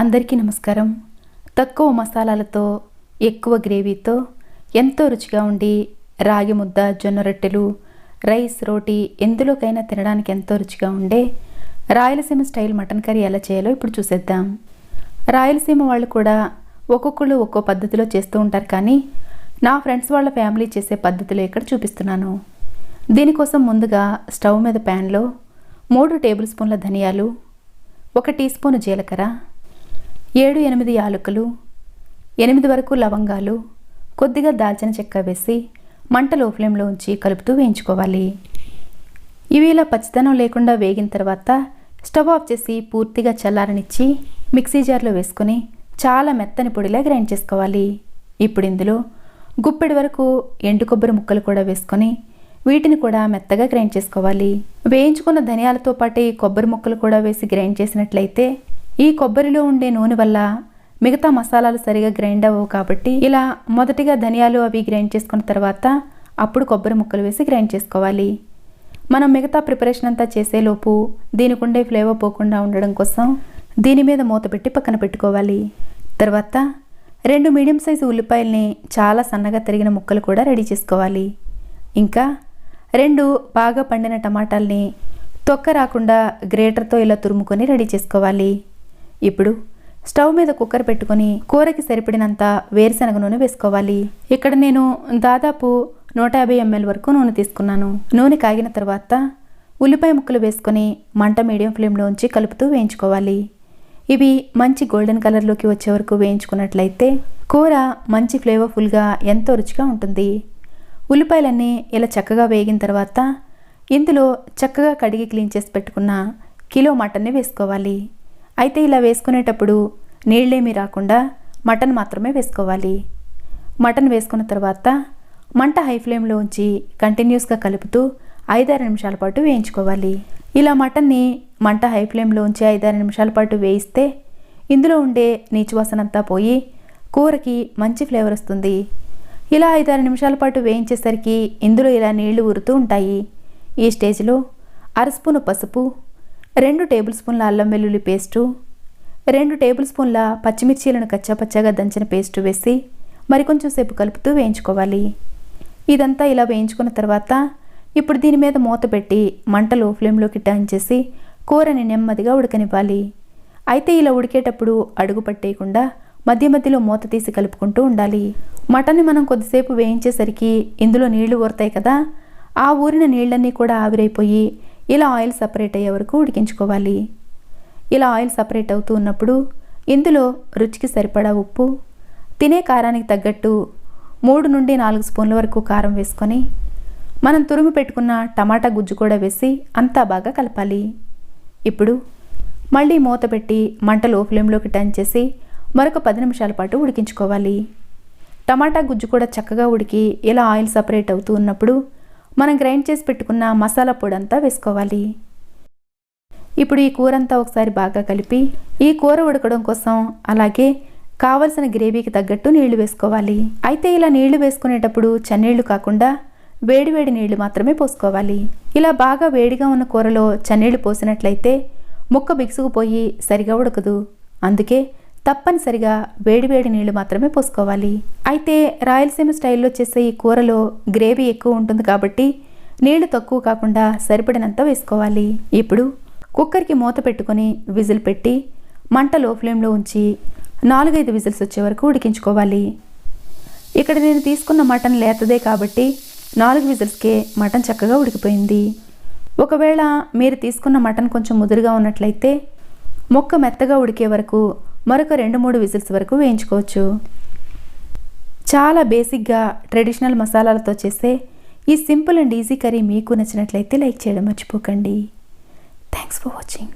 అందరికీ నమస్కారం. తక్కువ మసాలాలతో ఎక్కువ గ్రేవీతో ఎంతో రుచిగా ఉండి రాగి ముద్ద జొన్న రొట్టెలు రైస్ రోటీ ఎందులోకైనా తినడానికి ఎంతో రుచిగా ఉండే రాయలసీమ స్టైల్ మటన్ కర్రీ ఎలా చేయాలో ఇప్పుడు చూసేద్దాం. రాయలసీమ వాళ్ళు కూడా ఒక్కొక్కళ్ళు ఒక్కో పద్ధతిలో చేస్తూ ఉంటారు కానీ నా ఫ్రెండ్స్ వాళ్ళ ఫ్యామిలీ చేసే పద్ధతిలో ఇక్కడ చూపిస్తున్నాను. దీనికోసం ముందుగా స్టవ్ మీద ప్యాన్లో మూడు టేబుల్ స్పూన్ల ధనియాలు ఒక టీ స్పూన్ జీలకర్ర ఏడు ఎనిమిది యాలకులు ఎనిమిది వరకు లవంగాలు కొద్దిగా దాల్చిన చెక్క వేసి మంట లో ఫ్లేమ్లో ఉంచి కలుపుతూ వేయించుకోవాలి. ఇవి ఇలా పచ్చిదనం లేకుండా వేగిన తర్వాత స్టవ్ ఆఫ్ చేసి పూర్తిగా చల్లారనిచ్చి మిక్సీ జార్లో వేసుకొని చాలా మెత్తని పొడిలా గ్రైండ్ చేసుకోవాలి. ఇప్పుడు ఇందులో గుప్పెడి వరకు ఎండు కొబ్బరి ముక్కలు కూడా వేసుకొని వీటిని కూడా మెత్తగా గ్రైండ్ చేసుకోవాలి. వేయించుకున్న ధనియాలతో పాటు కొబ్బరి ముక్కలు కూడా వేసి గ్రైండ్ చేసినట్లయితే ఈ కొబ్బరిలో ఉండే నూనె వల్ల మిగతా మసాలాలు సరిగా గ్రైండ్ అవ్వవు కాబట్టి ఇలా మొదటిగా ధనియాలు అవి గ్రైండ్ చేసుకున్న తర్వాత అప్పుడు కొబ్బరి ముక్కలు వేసి గ్రైండ్ చేసుకోవాలి. మనం మిగతా ప్రిపరేషన్ అంతా చేసేలోపు దీనికి ఉండే ఫ్లేవర్ పోకుండా ఉండడం కోసం దీని మీద మూత పెట్టి పక్కన పెట్టుకోవాలి. తర్వాత రెండు మీడియం సైజు ఉల్లిపాయల్ని చాలా సన్నగా తరిగిన ముక్కలు కూడా రెడీ చేసుకోవాలి. ఇంకా రెండు బాగా పండిన టమాటాల్ని తొక్క రాకుండా గ్రేటర్తో ఇలా తురుముకొని రెడీ చేసుకోవాలి. ఇప్పుడు స్టవ్ మీద కుక్కర్ పెట్టుకొని కూరకి సరిపడినంత వేరుశనగ నూనె వేసుకోవాలి. ఇక్కడ నేను దాదాపు నూట యాభై ఎంఎల్ వరకు నూనె తీసుకున్నాను. నూనె కాగిన తర్వాత ఉల్లిపాయ ముక్కలు వేసుకొని మంట మీడియం ఫ్లేమ్లో ఉంచి కలుపుతూ వేయించుకోవాలి. ఇవి మంచి గోల్డెన్ కలర్లోకి వచ్చే వరకు వేయించుకున్నట్లయితే కూర మంచి ఫ్లేవర్ఫుల్గా ఎంతో రుచిగా ఉంటుంది. ఉల్లిపాయలన్నీ ఇలా చక్కగా వేగిన తర్వాత ఇందులో చక్కగా కడిగి క్లీన్ చేసి పెట్టుకున్న కిలో మటన్ని వేసుకోవాలి. అయితే ఇలా వేసుకునేటప్పుడు నీళ్ళేమీ రాకుండా మటన్ మాత్రమే వేసుకోవాలి. మటన్ వేసుకున్న తర్వాత మంట హై ఫ్లేమ్లో ఉంచి కంటిన్యూస్గా కలుపుతూ ఐదారు నిమిషాల పాటు వేయించుకోవాలి. ఇలా మటన్ని మంట హై ఫ్లేమ్లో ఉంచి ఐదారు నిమిషాల పాటు వేయిస్తే ఇందులో ఉండే నీచువాసనంతా పోయి కూరకి మంచి ఫ్లేవర్ వస్తుంది. ఇలా ఐదారు నిమిషాల పాటు వేయించేసరికి ఇందులో ఇలా నీళ్ళు ఊరుతూ ఉంటాయి. ఈ స్టేజ్లో అర స్పూను పసుపు రెండు టేబుల్ స్పూన్ల అల్లం వెల్లుల్లి పేస్టు రెండు టేబుల్ స్పూన్ల పచ్చిమిర్చీలను కచ్చాపచ్చాగా దంచిన పేస్టు వేసి మరికొంచెం సేపు కలుపుతూ వేయించుకోవాలి. ఇదంతా ఇలా వేయించుకున్న తర్వాత ఇప్పుడు దీని మీద మూత పెట్టి మంట లో ఫ్లేమ్లోకి టర్న్ చేసి కూరని నెమ్మదిగా ఉడకనివ్వాలి. అయితే ఇలా ఉడికేటప్పుడు అడుగు పట్టేయకుండా మధ్య మధ్యలో మూత తీసి కలుపుకుంటూ ఉండాలి. మటన్ని మనం కొద్దిసేపు వేయించేసరికి ఇందులో నీళ్ళు ఊరుతాయి కదా ఆ ఊరిన నీళ్ళన్నీ కూడా ఆవిరైపోయి ఇలా ఆయిల్ సపరేట్ అయ్యే వరకు ఉడికించుకోవాలి. ఇలా ఆయిల్ సపరేట్ అవుతూ ఉన్నప్పుడు ఇందులో రుచికి సరిపడా ఉప్పు తినే కారానికి తగ్గట్టు మూడు నుండి నాలుగు స్పూన్ల వరకు కారం వేసుకొని మనం తురుము పెట్టుకున్న టమాటా గుజ్జు కూడా వేసి అంతా బాగా కలపాలి. ఇప్పుడు మళ్ళీ మూత పెట్టి మంట లో ఫ్లేమ్లోకి టర్న్ చేసి మరొక పది నిమిషాల పాటు ఉడికించుకోవాలి. టమాటా గుజ్జు కూడా చక్కగా ఉడికి ఇలా ఆయిల్ సపరేట్ అవుతూ ఉన్నప్పుడు మనం గ్రైండ్ చేసి పెట్టుకున్న మసాలా పొడి అంతా వేసుకోవాలి. ఇప్పుడు ఈ కూర అంతా ఒకసారి బాగా కలిపి ఈ కూర ఉడకడం కోసం అలాగే కావలసిన గ్రేవీకి తగ్గట్టు నీళ్ళు వేసుకోవాలి. అయితే ఇలా నీళ్ళు వేసుకునేటప్పుడు చన్నీళ్ళు కాకుండా వేడివేడి నీళ్ళు మాత్రమే పోసుకోవాలి. ఇలా బాగా వేడిగా ఉన్న కూరలో చన్నీళ్ళు పోసినట్లయితే ముక్క బిగుసుకుపోయి సరిగా ఉడకదు. అందుకే తప్పనిసరిగా వేడివేడి నీళ్ళు మాత్రమే పోసుకోవాలి. అయితే రాయలసీమ స్టైల్లో చేసే ఈ కూరలో గ్రేవీ ఎక్కువ ఉంటుంది కాబట్టి నీళ్ళు తక్కువ కాకుండా సరిపడినంత వేసుకోవాలి. ఇప్పుడు కుక్కర్కి మూత పెట్టుకొని విజిల్ పెట్టి మంట లో ఫ్లేమ్లో ఉంచి నాలుగైదు విజిల్స్ వచ్చే వరకు ఉడికించుకోవాలి. ఇక్కడ నేను తీసుకున్న మటన్ లేతదే కాబట్టి నాలుగు విజిల్స్కే మటన్ చక్కగా ఉడికిపోయింది. ఒకవేళ మీరు తీసుకున్న మటన్ కొంచెం ముదురుగా ఉన్నట్లయితే మొక్క మెత్తగా ఉడికే వరకు మరొక రెండు మూడు విజిల్స్ వరకు వేయించుకోవచ్చు. చాలా బేసిక్గా ట్రెడిషనల్ మసాలాలతో చేసే ఈ సింపుల్ అండ్ ఈజీ కర్రీ మీకు నచ్చినట్లయితే లైక్ చేయడం మర్చిపోకండి. Thanks for watching.